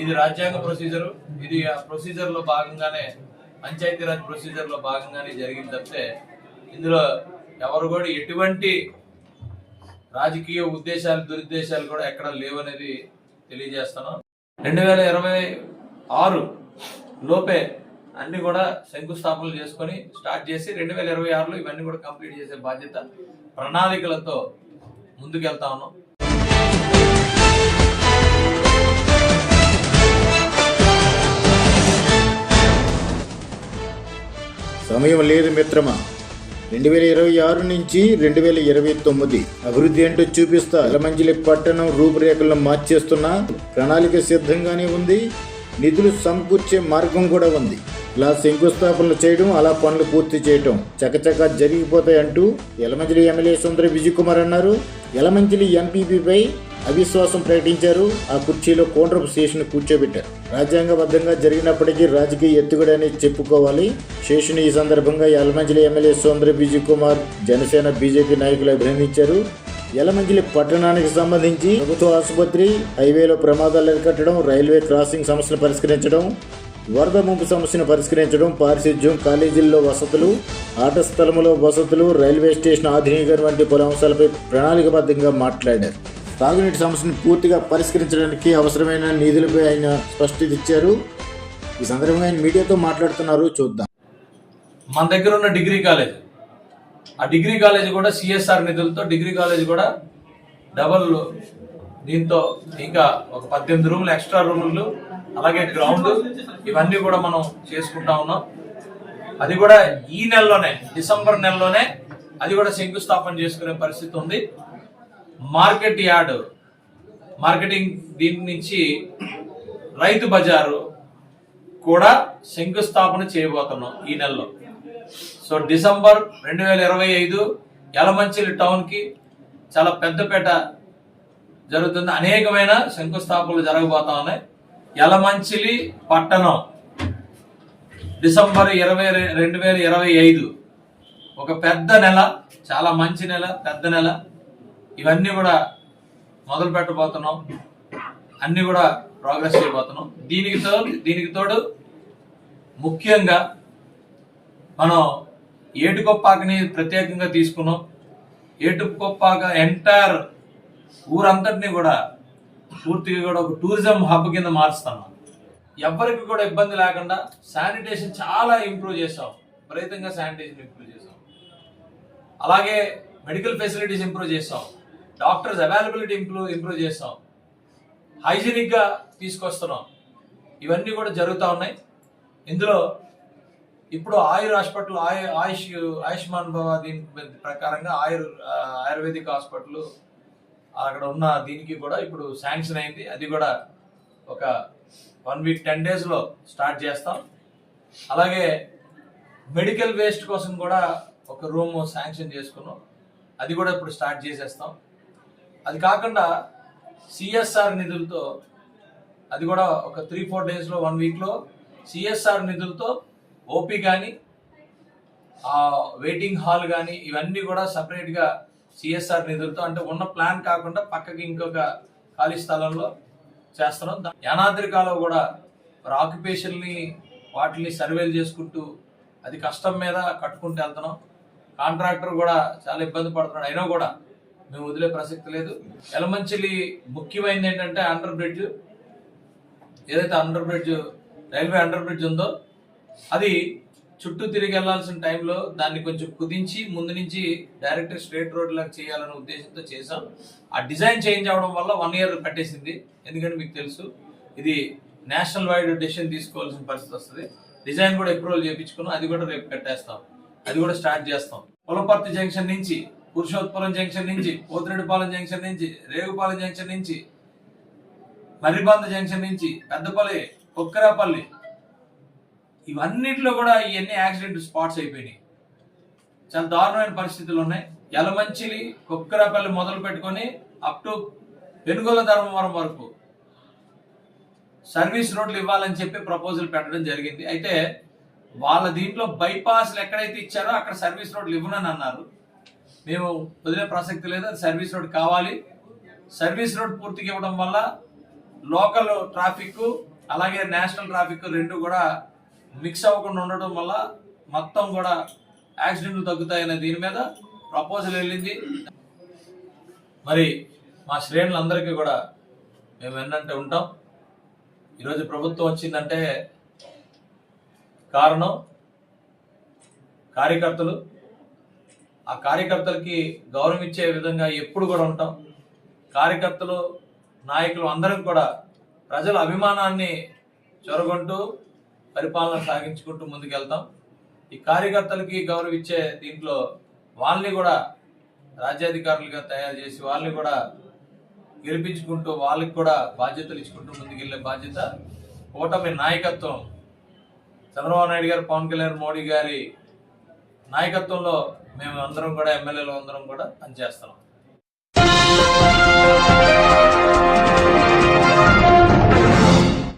ఇది రాజ్యాంగ ప్రొసీజర్ ఇది ఆ ప్రొసీజర్లో భాగంగానే పంచాయతీరాజ్ ప్రొసీజర్లో భాగంగానే జరిగింది తప్పితే ఇందులో ఎవరు కూడా ఎటువంటి రాజకీయ ఉద్దేశాలు దురుద్దేశాలు కూడా ఎక్కడ లేవనేది తెలియజేస్తాను రెండు వేల ఇరవై ఆరు లోపే అన్ని కూడా శంకుస్థాపనలు చేసుకొని స్టార్ట్ చేసి రెండు వేల ఇరవై ఆరులో ఇవన్నీ కూడా కంప్లీట్ చేసే బాధ్యత ప్రణాళికలతో ముందుకెళ్తా ఉన్నాం. సమయం లేదు మిత్రమా. రెండు వేల ఇరవై ఆరు నుంచి రెండు వేల ఇరవై తొమ్మిది అభివృద్ధి ఏంటో చూపిస్తా. ఎలమంజిలి పట్టణం రూపురేఖలను మార్చేస్తున్న ప్రణాళిక సిద్ధంగానే ఉంది. నిధులు సమకూర్చే మార్గం కూడా ఉంది. ఇలా శంకుస్థాపనలు చేయడం అలా పనులు పూర్తి చేయటం చకచకా జరిగిపోతాయి అంటూ ఎమ్మెల్యే సుందర విజయ్ కుమార్ అన్నారు. యలమంచిలి ఎంపీపీపై అవిశ్వాసం ప్రకటించారు. ఆ కుర్చీలో కోండ్రపు శేషుని కూర్చోబెట్టారు. రాజ్యాంగబద్ధంగా జరిగినప్పటికీ రాజకీయ ఎత్తుగడ చెప్పుకోవాలి. శేషుని ఈ సందర్భంగా Yelamanchili MLA సోంద్ర BG Kumar Janasena BJP నాయకులు అభినందించారు. యలమంచిలి పట్టణానికి సంబంధించి ప్రభుత్వ ఆసుపత్రి హైవేలో ప్రమాదాలు అరికట్టడం రైల్వే క్రాసింగ్ సమస్యలు పరిష్కరించడం వరద ముంపు సమస్యను పరిష్కరించడం పారిశుధ్యం కాలేజీల్లో వసతులు ఆట స్థలములో వసతులు రైల్వే స్టేషన్ ఆధునీకరణ వంటి పలు అంశాలపై ప్రణాళికబద్ధంగా మాట్లాడారు. తాగునీటి సమస్యను పూర్తిగా పరిష్కరించడానికి అవసరమైన నిధులపై ఆయన స్పష్టత ఇచ్చారు ఈ సందర్భంగా ఆయన మీడియాతో మాట్లాడుతున్నారు. చూద్దాం. మన దగ్గర ఉన్న డిగ్రీ కాలేజ్. ఆ డిగ్రీ కాలేజ్ కూడా సిఎస్ఆర్ నిధులతో డిగ్రీ కాలేజ్ కూడా డబల్ దీంతో ఇంకా ఒక పద్దెనిమిది రూములు ఎక్స్ట్రా రూములు అలాగే గ్రౌండ్ ఇవన్నీ కూడా మనం చేసుకుంటా ఉన్నాం. అది కూడా ఈ నెలలోనే డిసెంబర్ నెలలోనే అది కూడా శంకుస్థాపన చేసుకునే పరిస్థితి ఉంది. మార్కెట్ యార్డ్ మార్కెటింగ్ దీని నుంచి రైతు బజారు కూడా శంకుస్థాపన చేయబోతున్నాం ఈ నెలలో. సో డిసెంబర్ రెండు వేల ఇరవై ఐదు యలమంచిలి టౌన్కి చాలా పెద్దపేట జరుగుతుంది అనేకమైన శంకుస్థాపనలు జరగబోతా ఉన్నాయి. యలమంచిలి పట్టణం డిసెంబర్ ఇరవై రెండు వేల ఇరవై ఐదు. ఒక పెద్ద నెల చాలా మంచి నెల పెద్ద నెల. ఇవన్నీ కూడా మొదలు పెట్టబోతున్నాం. అన్నీ కూడా ప్రోగ్రెస్ చేయబోతున్నాం. దీనికి తోడు దీనికి తోడు ముఖ్యంగా మనం ఏటుకొప్పాకని ప్రత్యేకంగా తీసుకున్నాం. ఏటుకొప్పాక ఎంటైర్ ఊరంతటిని కూడా పూర్తిగా కూడా ఒక టూరిజం హబ్ కింద మారుస్తున్నాం ఎవరికి కూడా ఇబ్బంది లేకుండా శానిటేషన్ చాలా ఇంప్రూవ్ చేసాం విపరీతంగా శానిటేషన్ ఇంప్రూవ్ చేసాం అలాగే మెడికల్ ఫెసిలిటీస్ ఇంప్రూవ్ చేసాం డాక్టర్స్ అవైలబిలిటీ ఇంప్రూవ్ ఇంప్రూవ్ చేసాం హైజీనిక్గా తీసుకొస్తున్నాం. ఇవన్నీ కూడా జరుగుతూ ఉన్నాయి. ఇందులో ఇప్పుడు ఆయుర్ హాస్పిటల్ ఆయు ఆయుష్ ఆయుష్మాన్ భవ దీని ప్రకారంగా ఆయుర్ ఆయుర్వేదిక్ హాస్పిటల్ అక్కడ ఉన్న దీనికి కూడా ఇప్పుడు శాంక్షన్ అయింది. అది కూడా ఒక వన్ వీక్ టెన్ డేస్లో స్టార్ట్ చేస్తాం. అలాగే మెడికల్ వేస్ట్ కోసం కూడా ఒక రూమ్ శాంక్షన్ చేసుకున్నాం. అది కూడా ఇప్పుడు స్టార్ట్ చేసేస్తాం. అది కాకుండా సిఎస్ఆర్ నిధులతో అది కూడా ఒక త్రీ ఫోర్ డేస్లో వన్ వీక్లో సిఎస్ఆర్ నిధులతో ఓపీ కానీ ఆ వెయిటింగ్ హాల్ కానీ ఇవన్నీ కూడా సపరేట్గా సిఎస్ఆర్ నిధులతో అంటే ఉన్న ప్లాన్ కాకుండా పక్కకి ఇంకొక ఖాళీ స్థలంలో చేస్తున్నాం. యానాద్రికాలో కూడా మరి ఆక్యుపేషన్ని వాటిని సర్వేలు చేసుకుంటూ అది కష్టం మీద కట్టుకుంటూ వెళ్తున్నాం. కాంట్రాక్టర్ కూడా చాలా ఇబ్బంది పడుతున్నాడు. అయినా కూడా మేము వదిలే ప్రసక్తి లేదు. ఎలమంచిలి ముఖ్యమైనది ఏంటంటే అండర్ బ్రిడ్జ్. ఏదైతే under bridge railway under bridge ఉందో అది చుట్టూ తిరిగి వెళ్ళాల్సిన టైంలో దాన్ని కొంచెం కుదించి ముందు నుంచి డైరెక్ట్ స్ట్రేట్ రోడ్ లాగా చేయాలనే ఉద్దేశంతో చేసాం ఆ డిజైన్ చేంజ్ అవడం వల్ల వన్ ఇయర్ పట్టేసింది. ఎందుకంటే మీకు తెలుసు ఇది నేషనల్ వైడ్ డెసిషన్ తీసుకోవాల్సిన పరిస్థితి వస్తుంది. డిజైన్ కూడా అప్రూవల్ చేయించుకున్నాం అది కూడా రేపు కట్టేస్తాం. అది కూడా స్టార్ట్ చేస్తాం. పొలపర్తి జంక్షన్ నుంచి పురుషోత్పురం జంక్షన్ నుంచి పోతిరెడ్డిపాలెం జంక్షన్ నుంచి రేగుపాలెం జంక్షన్ నుంచి మర్రిబంద జంక్షన్ నుంచి పెద్దపల్లి కొక్కరాపల్లి ఇవన్నిట్లో కూడా ఇవన్నీ యాక్సిడెంట్ స్పాట్స్ అయిపోయినాయి. చాలా దారుణమైన పరిస్థితులు ఉన్నాయి. యలమంచిలి కొక్కరాపల్లి మొదలు పెట్టుకొని అప్ టు పెనుగోల ధర్మవరం వరకు సర్వీస్ రోడ్లు ఇవ్వాలని చెప్పి ప్రపోజల్ పెట్టడం జరిగింది. అయితే వాళ్ళ దీంట్లో బైపాస్లు ఎక్కడైతే ఇచ్చారో అక్కడ సర్వీస్ రోడ్లు ఇవ్వనని అన్నారు. మేము వదిలే ప్రసక్తి లేదు అది సర్వీస్ రోడ్ కావాలి. సర్వీస్ రోడ్ పూర్తిగా ఇవ్వడం వల్ల లోకల్ ట్రాఫిక్ అలాగే నేషనల్ ట్రాఫిక్ రెండు కూడా మిక్స్ అవ్వకుండా ఉండడం వల్ల మొత్తం కూడా యాక్సిడెంట్లు తగ్గుతాయనే దీని మీద ప్రపోజల్ వెళ్ళింది. మరి మా శ్రేణులందరికీ కూడా మేము ఎన్నంటే ఉంటాం. ఈరోజు ప్రభుత్వం వచ్చిందంటే కారణం కార్యకర్తలు. ఆ కార్యకర్తలకి గౌరవం ఇచ్చే విధంగా ఎప్పుడు కూడా ఉంటాం. కార్యకర్తలు నాయకులు అందరం కూడా ప్రజల అభిమానాన్ని చొరగొంటూ పరిపాలన సాగించుకుంటూ ముందుకెళ్తాం. ఈ కార్యకర్తలకి గౌరవించే దీంట్లో వాళ్ళని కూడా రాజ్యాధికారులుగా తయారు చేసి వాళ్ళని కూడా గెలిపించుకుంటూ వాళ్ళకి కూడా బాధ్యతలు ఇచ్చుకుంటూ ముందుకెళ్ళే బాధ్యత కూటమి నాయకత్వం. చంద్రబాబు నాయుడు గారు పవన్ కళ్యాణ్ మోడీ గారి నాయకత్వంలో మేము అందరం కూడా ఎమ్మెల్యేలు అందరం కూడా పనిచేస్తున్నాం.